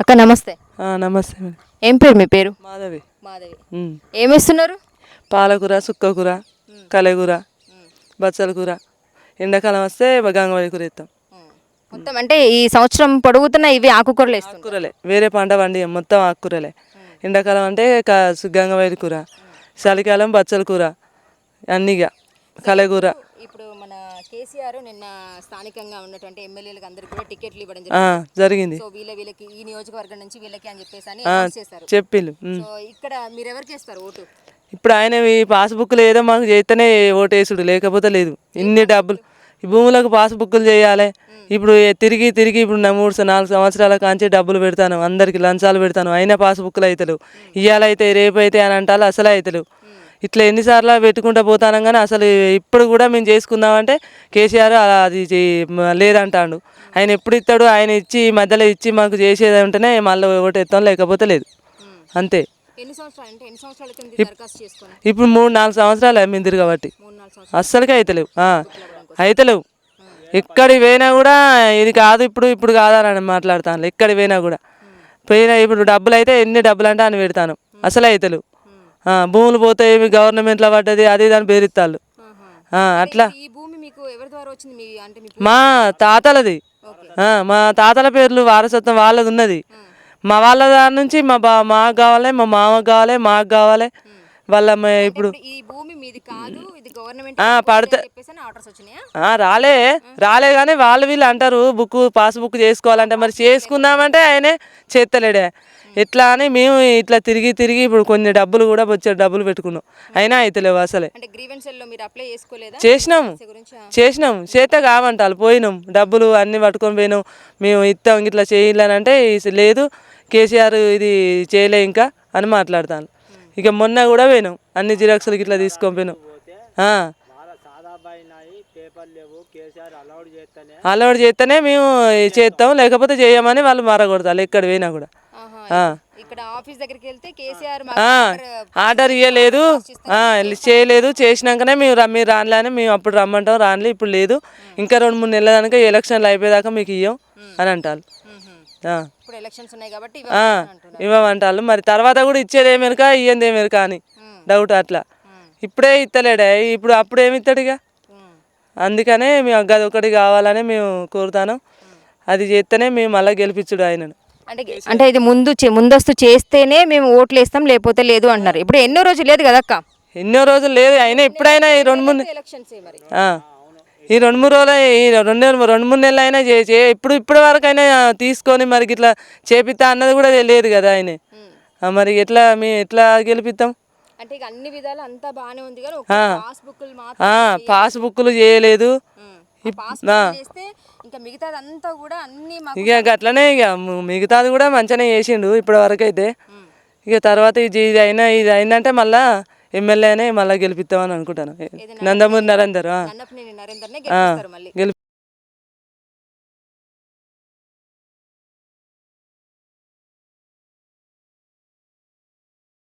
అక్క నమస్తే. నమస్తే మేడం. ఏం పేరు మీ పేరు? మాధవి. మాధవి. ఏమిస్తున్నారు పాలకూర సుక్కకూర కలెకూర బచ్చల కూర. ఎండాకాలం వస్తే గంగవాడి కూర ఇస్తాం మొత్తం అంటే ఈ సంవత్సరం పొడుగుతున్న ఇవి ఆకుకూరలు ఆకుకూరలే. వేరే పంట పండి మొత్తం ఆకుకూరలే. ఎండాకాలం అంటే గంగవాడి కూర చలికాలం బచ్చల కూర అన్నీగా మన కేసీఆర్ నిన్న స్థానికంగా ఉన్నటువంటి ఎమ్మెల్యేలకు అందరికి కూడా టికెట్లు ఇవ్వడం జరిగింది. సో వీళ్ళ వీళ్ళకి ఈ నియోజకవర్గం నుంచి వీళ్ళకి అని చెప్పేసి అని చేశారు. చెప్పిండు. సో ఇక్కడ మీరు ఎవరికి వేస్తారు ఓటు? ఇప్పుడు ఆయన ఈ పాస్బుక్లు ఏదో మాకు చేస్తేనే ఓటేసుడు లేకపోతే లేదు. ఇన్ని డబ్బులు. ఈ భూములకు పాస్బుక్లు చేయాలి. ఇప్పుడు తిరిగి తిరిగి ఇప్పుడు నా మూడు నాలుగు సంవత్సరాల కాంచి డబ్బులు పెడతాను అందరికి లంచాలు పెడతాను అయినా పాస్బుక్లు అవుతలేవు ఇవాళ అయితే రేపు అయితే అని అంటారు అసలే అవుతలేవు ఇట్లా ఎన్నిసార్లు పెట్టుకుంటా పోతాను కానీ అసలు ఇప్పుడు కూడా మేము చేసుకుందామంటే కేసీఆర్ అది లేదంటాడు. ఆయన ఎప్పుడు ఇస్తాడు ఆయన ఇచ్చి ఈ మధ్యలో ఇచ్చి మాకు చేసేది ఉంటేనే మళ్ళీ ఓటేస్తాం లేకపోతే లేదు. అంతే. ఇప్పుడు మూడు నాలుగు సంవత్సరాలు మేము తిరగబట్టి సంవత్సరాలు. అస్సలకే అయితలేవు. ఆ, అయితలేవు. ఎక్కడికి పోయినా కూడా ఇది కాదు ఇప్పుడు ఇప్పుడు కాదని మాట్లాడతాను ఎక్కడికి పోయినా కూడా. పోయినా ఇప్పుడు డబ్బులు అయితే ఎన్ని డబ్బులు అంటే అని పెడతాను. అసలే అయితలేవు. ఆ, భూములు పోతే ఏమి గవర్నమెంట్లో పడ్డది అది దాని ఆ, అట్లా. మీ మీ మా తాతలది. ఆ, మా తాతల పేర్లు వారసత్వం వాళ్ళది ఉన్నది. మా వాళ్ళ దాని నుంచి మా బా మాకు కావాలి మా మామకు కావాలి మాకు కావాలి. వాళ్ళ ఇప్పుడు ఇప్పుడు ఈ భూమి మీది కాదు ఇది గవర్నమెంట్ ఆ, పడితే రాలే. రాలే కానీ వాళ్ళు వీళ్ళు అంటారు బుక్ పాస్బుక్ చేసుకోవాలంటే మరి చేసుకుందామంటే ఆయనే చేస్తలేడే ఎట్లా అని మేము ఇట్లా తిరిగి తిరిగి ఇప్పుడు కొన్ని డబ్బులు కూడా వచ్చే డబ్బులు పెట్టుకున్నాం. అయినా అయితలేవు అసలే. అంటే చేసినాము. చేసినాం. చేస్తే కావంటారు పోయినాం. డబ్బులు అన్ని పట్టుకొని పోయినాం. మేము ఇస్తాం ఇట్లా చేయాలనంటే "ఇది లేదు. కేసీఆర్ ఇది చేయలే ఇంకా అని మాట్లాడతాను. ఇక మొన్న కూడా పోయినాం. అన్ని జిరాక్స్లకి ఇట్లా తీసుకొని పోయినాం. అలవాటు చేస్తేనే మేము చేస్తాం. లేకపోతే చేయమని వాళ్ళు మారగొడతారు. ఎక్కడ పోయినా కూడా. ఆర్డర్ ఇవ్వలేదు. చేయలేదు. చేసినాకనే మేము మీరు రానిలే మేము అప్పుడు రమ్మంటాం. రానిలే ఇప్పుడు లేదు. ఇంకా రెండు మూడు నెలల దాకా ఎలక్షన్లు అయిపోయేదాకా మీకు ఇవ్వం అని అంటారు. ఇప్పుడు ఎలక్షన్స్ ఉన్నాయి కాబట్టి ఇవ్వమంటారు. మరి తర్వాత కూడా ఇచ్చేది ఏమెరక ఇయ్యంది ఏమెరక అని డౌట్ అట్లా. ఇప్పుడే ఇస్తలేడే ఇప్పుడు అప్పుడు ఏమి ఇస్తాడు ఇక? అందుకనే మేము అది ఒకటి కావాలని మేము కోరుతాను. అది చేస్తేనే మేము మళ్ళీ గెలిపించుడు ఆయనను. అంటే అంటే ఇది ముందు చే- ముందస్తు చేస్తేనే మేము ఓట్లు వేస్తాం లేకపోతే లేదు అంటున్నారు. ఇప్పుడు ఎన్నో రోజులు లేదు కదా అక్క ఎన్నో రోజులు లేదు అయినా ఎప్పుడైనా ఈ రెండు మూడు ఎలక్షన్స్. ఈ రెండు మూడు రోజులు ఈ రెండు నెలలు రెండు మూడు నెలలు అయినా చే చే- ఇప్పుడు ఇప్పటి వరకు అయినా తీసుకొని మరి ఇట్లా చేపిస్తా అన్నది కూడా లేదు కదా ఆయన. మరి ఎట్లా మేము ఎట్లా గెలిపిస్తాం అంటే అన్ని విధాలు అంతా బాగానే ఉంది కానీ చేయలేదు. ఇంకా మాకు ఇక మిగతాది కూడా మంచిగానే చేసిండు ఇప్పటి వరకు అయితే ఇక తర్వాత ఇది ఇది అయినా ఇది అయిందంటే మళ్ళా ఎమ్మెల్యేనే మళ్ళీ గెలిపిస్తామని అనుకుంటాను. నందమూరి నరేందర్ గెలిపి